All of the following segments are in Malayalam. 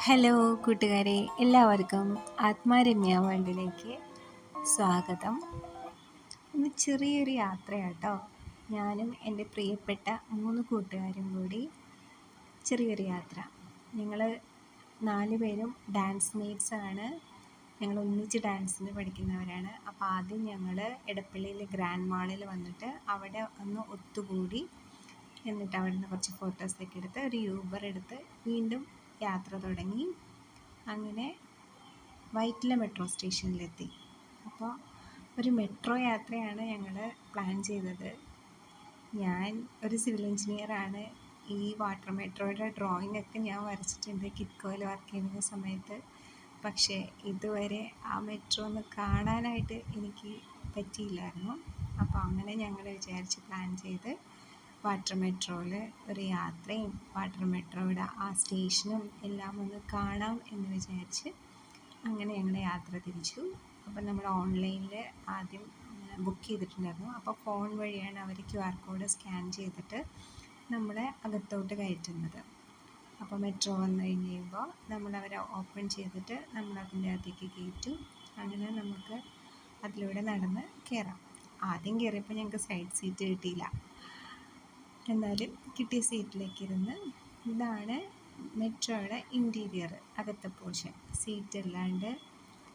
ഹലോ കൂട്ടുകാരെ എല്ലാവർക്കും ആത്മാരമ്യ വേൾഡിലേക്ക് സ്വാഗതം. ഇന്ന് ചെറിയൊരു യാത്രയാട്ടോ. ഞാനും എന്റെ പ്രിയപ്പെട്ട മൂന്ന് കൂട്ടുകാരും കൂടി ചെറിയൊരു യാത്ര. ഞങ്ങൾ നാല് പേരും ഡാൻസ് മേറ്റ്സ് ആണ്. ഞങ്ങൾ ഒന്നിച്ച് ഡാൻസിന് പഠിക്കുന്നവരാണ്. അപ്പോൾ ആദ്യം ഞങ്ങൾ എടപ്പള്ളിയിലെ ഗ്രാൻഡ് മാളിൽ വന്നിട്ട് അവിടെ ഒന്ന് ഒത്തുകൂടി. എന്നിട്ട് അവിടെ നിന്ന് കുറച്ച് ഫോട്ടോസൊക്കെ എടുത്ത് ഒരു യൂബർ എടുത്ത് വീണ്ടും യാത്ര തുടങ്ങി. അങ്ങനെ വൈറ്റില മെട്രോ സ്റ്റേഷനിലെത്തി. അപ്പോൾ ഒരു മെട്രോ യാത്രയാണ് ഞങ്ങൾ പ്ലാൻ ചെയ്തത്. ഞാൻ ഒരു സിവിൽ എഞ്ചിനീയറാണ്. ഈ വാട്ടർ മെട്രോയുടെ ഡ്രോയിങ് ഒക്കെ ഞാൻ വരച്ചിട്ടുണ്ട് കിറ്റ്കോയിൽ വർക്ക് ചെയ്യുന്ന സമയത്ത്. പക്ഷേ ഇതുവരെ ആ മെട്രോ ഒന്ന് കാണാനായിട്ട് എനിക്ക് പറ്റിയില്ലായിരുന്നു. അപ്പോൾ അങ്ങനെ ഞങ്ങൾ വിചാരിച്ച് പ്ലാൻ ചെയ്ത് വാട്ടർ മെട്രോയിൽ ഒരു യാത്രയും വാട്ടർ മെട്രോയുടെ ആ സ്റ്റേഷനും എല്ലാം ഒന്ന് കാണാം എന്ന് വിചാരിച്ച് അങ്ങനെ ഞങ്ങൾ യാത്ര തിരിച്ചു. അപ്പം നമ്മൾ ഓൺലൈനിൽ ആദ്യം ബുക്ക് ചെയ്തിട്ടുണ്ടായിരുന്നു. അപ്പോൾ ഫോൺ വഴിയാണ് അവർ ക്യു ആർ കോഡ് സ്കാൻ ചെയ്തിട്ട് നമ്മളെ അകത്തോട്ട് കയറ്റുന്നത്. അപ്പോൾ മെട്രോ വന്നു കഴിഞ്ഞ് കഴിയുമ്പോൾ നമ്മളവരെ ഓപ്പൺ ചെയ്തിട്ട് നമ്മൾ അതിന്റെ അകത്തേക്ക് കയറ്റും. അങ്ങനെ നമുക്ക് അതിലൂടെ നടന്ന് കയറാം ആദ്യം കയറിയപ്പോൾ ഞങ്ങൾക്ക് സൈഡ് സീറ്റ് കിട്ടിയില്ല. എന്നാലും കിട്ടിയ സീറ്റിലേക്ക് ഇരുന്ന് ഇതാണ് മെട്രോയുടെ ഇന്റീരിയർ അകത്തെ പോർഷൻ സീറ്റ് അല്ലാണ്ട്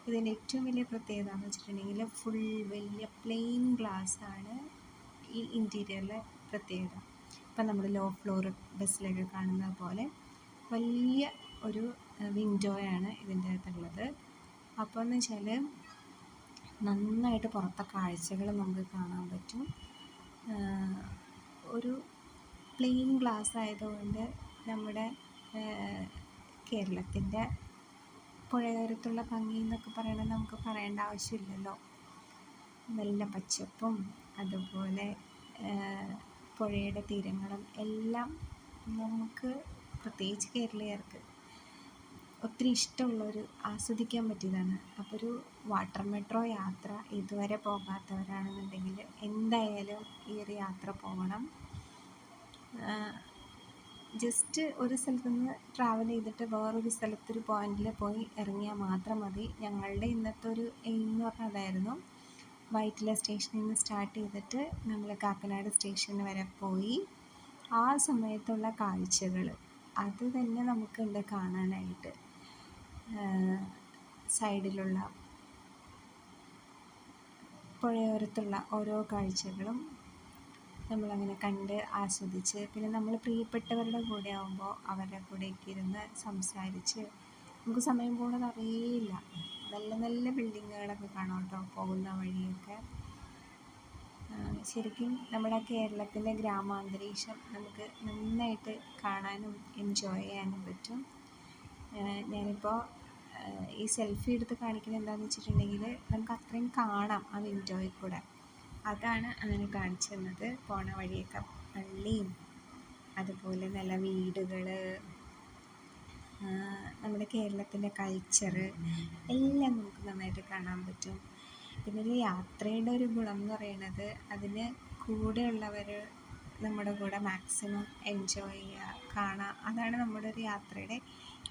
ഇതിന്റെ ഏറ്റവും വലിയ പ്രത്യേകത എന്ന് വെച്ചിട്ടുണ്ടെങ്കിൽ ഫുൾ വലിയ പ്ലെയിൻ ഗ്ലാസ് ആണ് ഈ ഇന്റീരിയറിലെ പ്രത്യേകത. ഇപ്പം നമ്മൾ ലോ ഫ്ലോർ ബസ്സിലൊക്കെ കാണുന്ന പോലെ വലിയ ഒരു വിൻഡോയാണ് ഇതിന്റെ അകത്തുള്ളത്. അപ്പോൾ എന്ന് വെച്ചാൽ നന്നായിട്ട് പുറത്തെ കാഴ്ചകൾ നമുക്ക് കാണാൻ പറ്റും. ഒരു പ്ലെയിൻ ഗ്ലാസ് ആയതുകൊണ്ട് നമ്മുടെ കേരളത്തിന്റെ പുഴയോരത്തുള്ള ഭംഗി എന്നൊക്കെ പറയണത് നമുക്ക് പറയേണ്ട ആവശ്യമില്ലല്ലോ. നല്ല പച്ചപ്പും അതുപോലെ പുഴയുടെ തീരങ്ങളും എല്ലാം നമുക്ക് പ്രത്യേകിച്ച് കേരളീയർക്ക് ഒത്തിരി ഇഷ്ടമുള്ളൊരു ആസ്വദിക്കാൻ പറ്റിയതാണ്. അപ്പോൾ ഒരു വാട്ടർ മെട്രോ യാത്ര ഇതുവരെ പോകാത്തവരാണെന്നുണ്ടെങ്കിൽ എന്തായാലും ഈ ഒരു യാത്ര പോകണം. ജസ്റ്റ് ഒരു സ്ഥലത്തു നിന്ന് ട്രാവൽ ചെയ്തിട്ട് വേറൊരു സ്ഥലത്തൊരു പോയിന്റിൽ പോയി ഇറങ്ങിയാൽ മാത്രം മതി. ഞങ്ങളുടെ ഇന്നത്തെ ഒരു എയിം എന്ന് പറഞ്ഞാൽ അതായിരുന്നു വൈറ്റില സ്റ്റേഷനിൽ നിന്ന് സ്റ്റാർട്ട് ചെയ്തിട്ട് നമ്മൾ കാക്കനാട് സ്റ്റേഷൻ വരെ പോയി. ആ സമയത്തുള്ള കാഴ്ചകൾ അത് തന്നെ നമുക്കുണ്ട് കാണാനായിട്ട് സൈഡിലുള്ള പുഴയോരത്തുള്ള ഓരോ കാഴ്ചകളും നമ്മളങ്ങനെ കണ്ട് ആസ്വദിച്ച് പിന്നെ നമ്മൾ പ്രിയപ്പെട്ടവരുടെ കൂടെ ആകുമ്പോൾ അവരുടെ കൂടെയൊക്കെ ഇരുന്ന് സംസാരിച്ച് നമുക്ക് സമയം പോകുന്നത് അറിയില്ല. നല്ല നല്ല ബിൽഡിങ്ങുകളൊക്കെ കാണാം കേട്ടോ പോകുന്ന വഴിയൊക്കെ. ശരിക്കും നമ്മുടെ കേരളത്തിന്റെ ഗ്രാമാന്തരീക്ഷം നമുക്ക് നന്നായിട്ട് കാണാനും എൻജോയ് ചെയ്യാനും പറ്റും. ഞാനിപ്പോൾ ഈ സെൽഫി എടുത്ത് കാണിക്കുന്നത് എന്താണെന്ന് വെച്ചിട്ടുണ്ടെങ്കിൽ നമുക്ക് അത്രയും കാണാം ആ വിൻഡോയിൽ കൂടെ അതാണ് അങ്ങനെ കാണിച്ചു തന്നത്. പോണ വഴിയൊക്കെ പള്ളിയും അതുപോലെ നല്ല വീടുകൾ നമ്മുടെ കേരളത്തിന്റെ കൾച്ചർ എല്ലാം നമുക്ക് നന്നായിട്ട് കാണാൻ പറ്റും. പിന്നെ ഒരു യാത്രയുടെ ഒരു ഗുണം എന്ന് പറയുന്നത് അതിന് കൂടെയുള്ളവർ നമ്മുടെ കൂടെ മാക്സിമം എൻജോയ് ചെയ്യുക കാണുക അതാണ് നമ്മുടെ ഒരു യാത്രയുടെ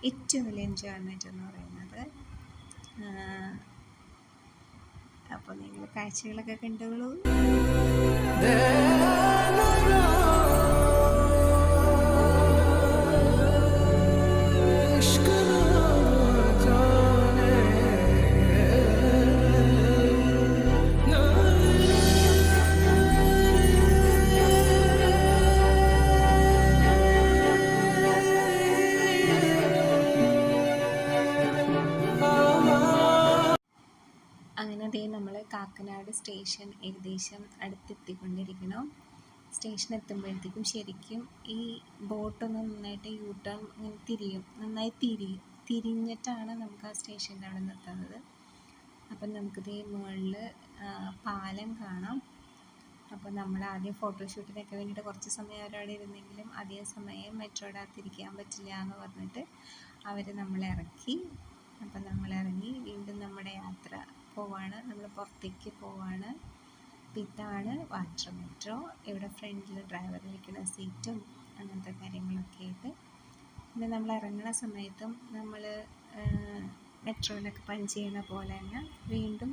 ഏറ്റവും വലിയ എൻജോയ്മെന്റ് എന്ന് പറയുന്നത്. അപ്പോൾ നിങ്ങൾ കാഴ്ചകളൊക്കെ കണ്ടോളൂ. കാക്കനാട് സ്റ്റേഷൻ ഏകദേശം അടുത്തെത്തിക്കൊണ്ടിരിക്കണം സ്റ്റേഷൻ എത്തുമ്പോഴത്തേക്കും ശരിക്കും ഈ ബോട്ട് ഒന്ന് നന്നായിട്ട് യൂ ടേൺ ഇങ്ങനെ തിരിയും നന്നായി തിരി തിരിഞ്ഞിട്ടാണ് നമുക്ക് ആ സ്റ്റേഷന്റെ അവിടെ നിർത്തുന്നത് അപ്പം നമുക്കിത് മുകളിൽ പാലം കാണാം. അപ്പോൾ നമ്മൾ ആദ്യം ഫോട്ടോഷൂട്ടിനൊക്കെ വേണ്ടിയിട്ട് കുറച്ച് സമയം അവരവിടെ ഇരുന്നെങ്കിലും അതേ സമയം മെട്രോയുടെ അകത്തിരിക്കാൻ പറ്റില്ല എന്ന് പറഞ്ഞിട്ട് അവർ നമ്മളെ ഇറക്കി. അപ്പം നമ്മൾ ഇറങ്ങി വീണ്ടും നമ്മുടെ യാത്ര പോവാണ്. നമ്മൾ പുറത്തേക്ക് പോവാണ്. ഇതാണ് വാട്ടർ മെട്രോ. ഇവിടെ ഫ്രണ്ടിൽ ഡ്രൈവർ ഇരിക്കുന്ന സീറ്റും അങ്ങനത്തെ കാര്യങ്ങളൊക്കെ ആയിട്ട്. പിന്നെ നമ്മൾ ഇറങ്ങുന്ന സമയത്തും നമ്മൾ മെട്രോയിലൊക്കെ പഞ്ച് ചെയ്യുന്ന പോലെ തന്നെ വീണ്ടും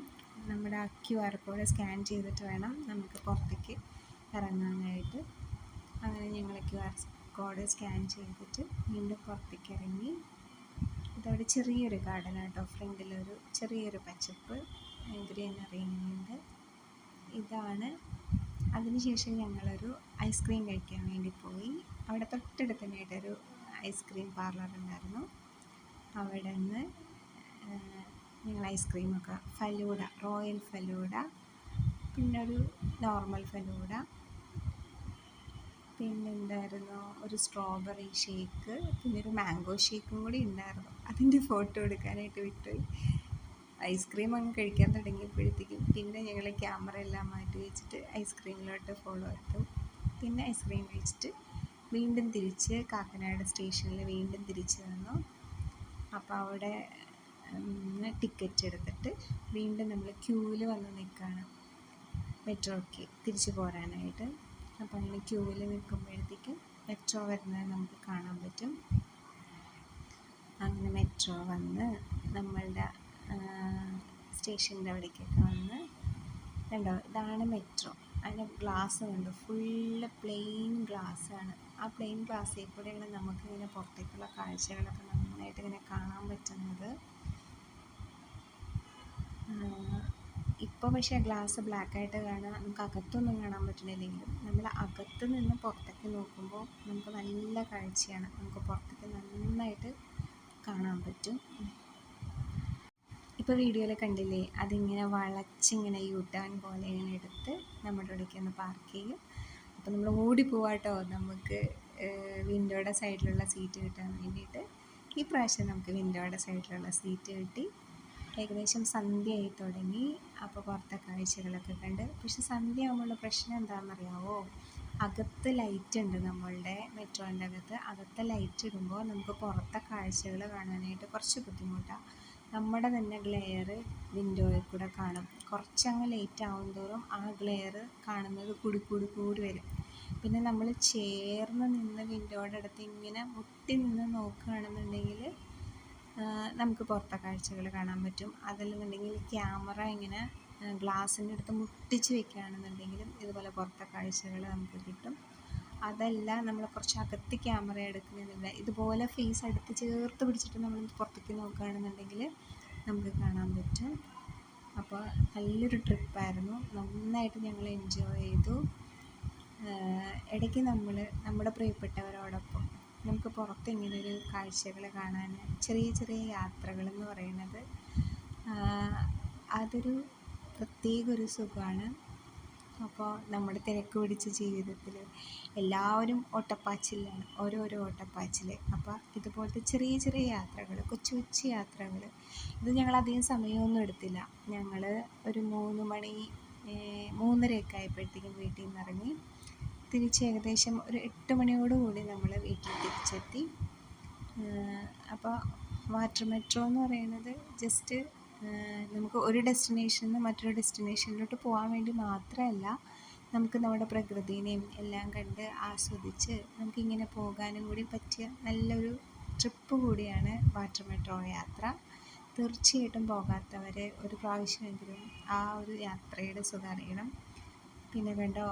നമ്മുടെ ആ ക്യു ആർ കോഡ് സ്കാൻ ചെയ്തിട്ട് വേണം നമുക്ക് പുറത്തേക്ക് ഇറങ്ങാനായിട്ട്. അങ്ങനെ ഞങ്ങൾ ക്യു ആർ കോഡ് സ്കാൻ ചെയ്തിട്ട് വീണ്ടും പുറത്തേക്ക് ഇറങ്ങി ഇതവിടെ ചെറിയൊരു ഗാർഡൻ കേട്ടോ ഫ്രണ്ടിലൊരു ചെറിയൊരു പച്ചപ്പ് ഗ്രീൻ അറിയുന്നുണ്ട്. ഇതാണ്. അതിനുശേഷം ഞങ്ങളൊരു ഐസ്ക്രീം കഴിക്കാൻ വേണ്ടി പോയി. അവിടെ തൊട്ടടുത്ത് തന്നെയായിട്ടൊരു ഐസ്ക്രീം പാർലർ ഉണ്ടായിരുന്നു. അവിടെ നിന്ന് ഞങ്ങൾ ഐസ്ക്രീമൊക്കെ ഫലൂഡ റോയൽ ഫലൂഡ പിന്നെ ഒരു നോർമൽ ഫലൂഡ. പിന്നെ എന്തായിരുന്നു ഒരു സ്ട്രോബെറി ഷേക്ക് പിന്നെ ഒരു മാംഗോ ഷേക്കും കൂടി ഉണ്ടായിരുന്നു. അതിന്റെ ഫോട്ടോ എടുക്കാനായിട്ട് വിട്ടു. ഐസ്ക്രീം അങ്ങ് കഴിക്കാൻ തുടങ്ങിയപ്പോഴത്തേക്കും പിന്നെ ഞങ്ങൾ ക്യാമറ എല്ലാം മാറ്റി വെച്ചിട്ട് ഐസ്ക്രീമിലോട്ട് ഫോളോ എടുത്തു. പിന്നെ ഐസ്ക്രീം കഴിച്ചിട്ട് വീണ്ടും തിരിച്ച് കാക്കനാട് സ്റ്റേഷനിൽ വീണ്ടും തിരിച്ച് വന്നു. അപ്പോൾ അവിടെ ടിക്കറ്റ് എടുത്തിട്ട് വീണ്ടും നമ്മൾ ക്യൂവിൽ വന്ന് നിൽക്കുകയാണ് മെട്രോയ്ക്ക് തിരിച്ചു പോരാനായിട്ട്. അപ്പോൾ അങ്ങനെ ക്യൂവിൽ നിൽക്കുമ്പോഴത്തേക്കും മെട്രോ വരുന്നത് നമുക്ക് കാണാൻ പറ്റും. അങ്ങനെ മെട്രോ വന്ന് നമ്മളുടെ സ്റ്റേഷന്റെ അവിടേക്കൊക്കെ വന്ന് കണ്ടോ? ഇതാണ് മെട്രോ അതിന്റെ ഗ്ലാസ് കണ്ടു? ഫുള്ള് പ്ലെയിൻ ഗ്ലാസ്സാണ് ആ പ്ലെയിൻ ഗ്ലാസ്സിൽ കൂടെയാണ് നമുക്കിങ്ങനെ പുറത്തേക്കുള്ള കാഴ്ചകളൊക്കെ നന്നായിട്ട് ഇങ്ങനെ കാണാൻ പറ്റുന്നത്. ഇപ്പോൾ പക്ഷേ ഗ്ലാസ് ബ്ലാക്ക് ആയിട്ട് കാണാൻ നമുക്ക് അകത്തൊന്നും കാണാൻ പറ്റുന്നില്ലെങ്കിലും നമ്മൾ അകത്ത് നിന്ന് പുറത്തേക്ക് നോക്കുമ്പോൾ നമുക്ക് നല്ല കാഴ്ചയാണ്. നമുക്ക് പുറത്തേക്ക് നന്നായിട്ട് കാണാൻ പറ്റും. ഇപ്പോൾ വീഡിയോയിൽ കണ്ടില്ലേ? അതിങ്ങനെ വളച്ചിങ്ങനെ യൂട്ടേൺ ടേൺ പോലെ ഇങ്ങനെ എടുത്ത് നമ്മുടെ ഇവിടേക്ക് ഒന്ന് പാർക്ക് ചെയ്യും. അപ്പോൾ നമ്മൾ ഓടി പോവാട്ടോ നമുക്ക് വിൻഡോയുടെ സൈഡിലുള്ള സീറ്റ് കിട്ടാൻ വേണ്ടിയിട്ട് ഈ പ്രാവശ്യം നമുക്ക് വിൻഡോയുടെ സൈഡിലുള്ള സീറ്റ് കിട്ടി. ഏകദേശം സന്ധ്യയായി തുടങ്ങി. അപ്പോൾ പുറത്തെ കാഴ്ചകളൊക്കെ കണ്ട്. പക്ഷെ സന്ധ്യ ആകുമ്പോഴുള്ള പ്രശ്നം എന്താണെന്നറിയാവോ? അകത്ത് ലൈറ്റ് ഉണ്ട് നമ്മളുടെ മെട്രോന്റെ അകത്ത്. അകത്തെ ലൈറ്റ് ഇടുമ്പോൾ നമുക്ക് പുറത്തെ കാഴ്ചകൾ കാണാനായിട്ട് കുറച്ച് ബുദ്ധിമുട്ടാണ് നമ്മുടെ തന്നെ ഗ്ലെയർ വിൻഡോയിൽ കൂടെ കാണും. കുറച്ചങ്ങ് ലേറ്റ് ആവും തോറും ആ ഗ്ലെയർ കാണുന്നത് കൂടി കൂടി കൂടി വരും. പിന്നെ നമ്മൾ ചേർന്ന് നിന്ന് വിൻഡോയുടെ അടുത്ത് ഇങ്ങനെ മുട്ടി നിന്ന് നോക്കുകയാണെന്നുണ്ടെങ്കിൽ നമുക്ക് പുറത്തെ കാഴ്ചകൾ കാണാൻ പറ്റും. അതല്ലെന്നുണ്ടെങ്കിൽ ക്യാമറ ഇങ്ങനെ ഗ്ലാസ്സിന്റെ അടുത്ത് മുട്ടിച്ച് വെക്കുകയാണെന്നുണ്ടെങ്കിലും ഇതുപോലെ പുറത്തെ കാഴ്ചകൾ നമുക്ക് കിട്ടും. അതല്ല നമ്മൾ കുറച്ച് അകത്ത് ക്യാമറ എടുക്കുന്നില്ല ഇതുപോലെ ഫേസ് അടുത്ത് ചേർത്ത് പിടിച്ചിട്ട് നമ്മൾ പുറത്തേക്ക് നോക്കുകയാണെന്നുണ്ടെങ്കിൽ നമുക്ക് കാണാൻ പറ്റും. അപ്പോൾ നല്ലൊരു ട്രിപ്പായിരുന്നു നന്നായിട്ട് ഞങ്ങൾ എൻജോയ് ചെയ്തു. ഇടയ്ക്ക് നമ്മൾ നമ്മുടെ പ്രിയപ്പെട്ടവരോടൊപ്പം നമുക്ക് പുറത്ത് ഇങ്ങനെ ഒരു കാഴ്ചകൾ കാണാൻ ചെറിയ ചെറിയ യാത്രകൾ എന്ന് പറയുന്നത് അതൊരു പ്രത്യേക ഒരു സുഖമാണ് അപ്പോൾ നമ്മുടെ തിരക്ക് പിടിച്ച ജീവിതത്തിൽ എല്ലാവരും ഓട്ടപ്പാച്ചിലാണ് ഓരോരോ ഓട്ടപ്പാച്ചിൽ അപ്പോൾ ഇതുപോലത്തെ ചെറിയ ചെറിയ യാത്രകൾ കൊച്ചു കൊച്ചു യാത്രകൾ ഇത് ഞങ്ങൾ അധികം സമയമൊന്നും എടുത്തില്ല. ഞങ്ങൾ ഒരു മൂന്ന് മണി മൂന്നരയൊക്കെ ആയപ്പോഴത്തേക്കും വീട്ടിൽ നിന്ന് ഇറങ്ങി തിരിച്ച് ഏകദേശം ഒരു എട്ട് മണിയോടുകൂടി നമ്മൾ വീട്ടിൽ തിരിച്ചെത്തി. അപ്പോൾ വാട്ടർ മെട്രോ എന്ന് പറയുന്നത് ജസ്റ്റ് നമുക്ക് ഒരു ഡെസ്റ്റിനേഷനിൽ നിന്ന് മറ്റൊരു ഡെസ്റ്റിനേഷനിലോട്ട് പോകാൻ വേണ്ടി മാത്രമല്ല നമുക്ക് നമ്മുടെ പ്രകൃതിനെയും എല്ലാം കണ്ട് ആസ്വദിച്ച് നമുക്കിങ്ങനെ പോകാനും കൂടി പറ്റിയ നല്ലൊരു ട്രിപ്പ് കൂടിയാണ് വാട്ടർ മെട്രോ യാത്ര. തീർച്ചയായിട്ടും പോകാത്തവർ ഒരു പ്രാവശ്യമെങ്കിലും ആ ഒരു യാത്രയുടെ സുഖം അറിയണം. പിന്നെ കണ്ടോ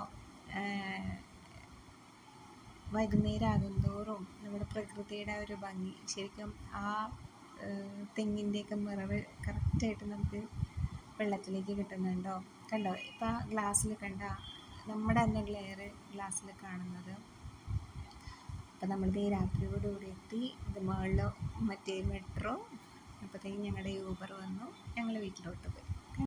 വൈകുന്നേരം ആകുന്തോറും നമ്മുടെ പ്രകൃതിയുടെ ഒരു ഭംഗി ശരിക്കും ആ തെങ്ങിന്റെയൊക്കെ നിറവ് കറക്റ്റായിട്ട് നമുക്ക് വെള്ളത്തിലേക്ക് കിട്ടുന്നുണ്ടോ? കണ്ടോ? ഇപ്പം ആ ഗ്ലാസ്സിൽ കണ്ട നമ്മുടെ തന്നെ ഗ്ലെയർ ഗ്ലാസ്സിൽ കാണുന്നത്. അപ്പം നമ്മളിത് രാത്രിയോടുകൂടി എത്തി ഇത് മുകളിൽ മറ്റേ മെട്രോ അപ്പോഴത്തേക്കും ഞങ്ങളുടെ യൂബർ വന്നു ഞങ്ങൾ വീട്ടിലോട്ട് പോയി.